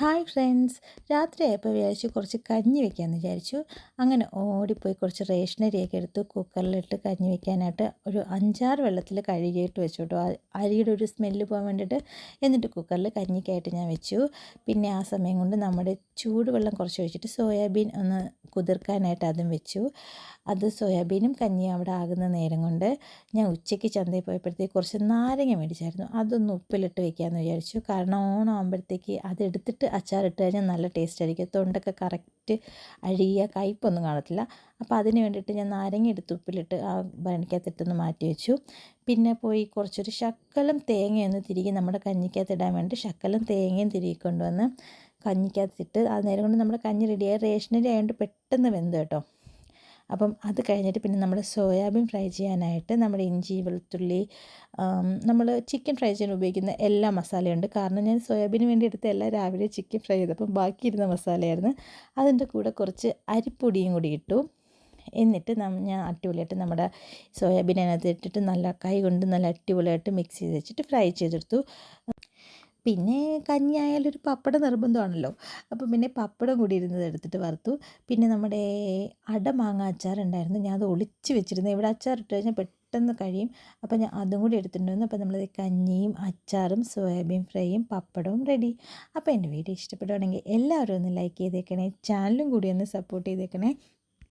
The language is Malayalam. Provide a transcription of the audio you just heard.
Hi friends. രാത്രിയായപ്പോൾ വിചാരിച്ചു കുറച്ച് കഞ്ഞി വെക്കാമെന്ന് വിചാരിച്ചു. അങ്ങനെ ഓടിപ്പോയി കുറച്ച് റേഷനരിയൊക്കെ എടുത്ത് കുക്കറിലിട്ട് കഞ്ഞി വെക്കാനായിട്ട് ഒരു അഞ്ചാറ് വെള്ളത്തിൽ കഴുകിയിട്ട് വെച്ചു കേട്ടോ അരിയുടെ ഒരു സ്മെല്ല് പോകാൻ വേണ്ടിയിട്ട് എന്നിട്ട് കുക്കറിൽ കഞ്ഞിക്കായിട്ട് ഞാൻ വെച്ചു. പിന്നെ ആ സമയം കൊണ്ട് നമ്മുടെ ചൂടുവെള്ളം കുറച്ച് ഒഴിച്ചിട്ട് സോയാബീൻ ഒന്ന് കുതിർക്കാനായിട്ട് അതും വെച്ചു. അത് സോയാബീനും കഞ്ഞിയും അവിടെ ആകുന്ന നേരം കൊണ്ട് ഞാൻ ഉച്ചയ്ക്ക് ചന്തയിൽ പോയപ്പോഴത്തേക്ക് കുറച്ച് നാരങ്ങ മേടിച്ചായിരുന്നു. അതൊന്ന് ഉപ്പിലിട്ട് വെക്കാമെന്ന് വിചാരിച്ചു. കാരണം ഓണം ആകുമ്പോഴത്തേക്ക് അതെടുത്തിട്ട് അച്ചാറിട്ട് കഴിഞ്ഞാൽ നല്ല ടേസ്റ്റ് ആയിരിക്കും. തൊണ്ടൊക്കെ കറക്റ്റ് അഴുകിയ കയ്പൊന്നും കാണത്തില്ല. അപ്പോൾ അതിന് വേണ്ടിയിട്ട് ഞാൻ നാരങ്ങ എടുത്ത് ഉപ്പിലിട്ട് ആ ഭരണിക്കകത്തിട്ടൊന്ന് മാറ്റി വെച്ചു. പിന്നെ പോയി കുറച്ചൊരു ശക്കലം തേങ്ങയൊന്ന് തിരികെ നമ്മുടെ കഞ്ഞിക്കകത്തിടാൻ വേണ്ടി ശക്കലം തേങ്ങയും തിരികെ കൊണ്ടുവന്ന് കഞ്ഞിക്കകത്തിട്ട് ആ നേരം കൊണ്ട് നമ്മുടെ കഞ്ഞി റെഡിയായി റേഷനരി ആയതുകൊണ്ട് പെട്ടെന്ന് വെന്ത് കേട്ടോ. അപ്പം അത് കഴിഞ്ഞിട്ട് പിന്നെ നമ്മൾ സോയാബീൻ ഫ്രൈ ചെയ്യാനായിട്ട് നമ്മുടെ ഇഞ്ചി വെളുത്തുള്ളി നമ്മൾ ചിക്കൻ ഫ്രൈ ചെയ്യാൻ ഉപയോഗിക്കുന്ന എല്ലാ മസാലയുണ്ട്. കാരണം ഞാൻ സോയാബീന് വേണ്ടി എടുത്ത എല്ലാം രാവിലെ ചിക്കൻ ഫ്രൈ ചെയ്തപ്പം ബാക്കി ഇരുന്ന മസാലയായിരുന്നു. അതിന്റെ കൂടെ കുറച്ച് അരിപ്പൊടിയും കൂടി ഇട്ടു. എന്നിട്ട് ഞാൻ അടിപൊളിയായിട്ട് നമ്മുടെ സോയാബീൻ അതിനകത്ത് ഇട്ടിട്ട് നല്ല കൈ കൊണ്ട് നല്ല അടിപൊളിയായിട്ട് മിക്സ് ചെയ്ത് വെച്ചിട്ട് ഫ്രൈ ചെയ്തെടുത്തു. പിന്നെ കഞ്ഞി ആയാലും ഒരു പപ്പടം നിർബന്ധമാണല്ലോ. അപ്പം പിന്നെ പപ്പടം കൂടി ഇരുന്നത് എടുത്തിട്ട് വറുത്തു. പിന്നെ നമ്മുടെ അടമാങ്ങ അച്ചാർ ഉണ്ടായിരുന്നു. ഞാൻ അത് ഒളിച്ച് വെച്ചിരുന്നു. ഇവിടെ അച്ചാർ ഇട്ട് കഴിഞ്ഞാൽ പെട്ടെന്ന് കഴിയും. അപ്പം ഞാൻ അതും കൂടി എടുത്തിട്ടുണ്ടായിരുന്നു അപ്പം നമ്മൾ കഞ്ഞിയും അച്ചാറും സോയാബീൻ ഫ്രൈയും പപ്പടവും റെഡി അപ്പോൾ എന്റെ വീഡിയോ ഇഷ്ടപ്പെടുവാണെങ്കിൽ എല്ലാവരും ഒന്ന് ലൈക്ക് ചെയ്തേക്കണേ. ചാനലും കൂടി ഒന്ന് സപ്പോർട്ട് ചെയ്തേക്കണേ.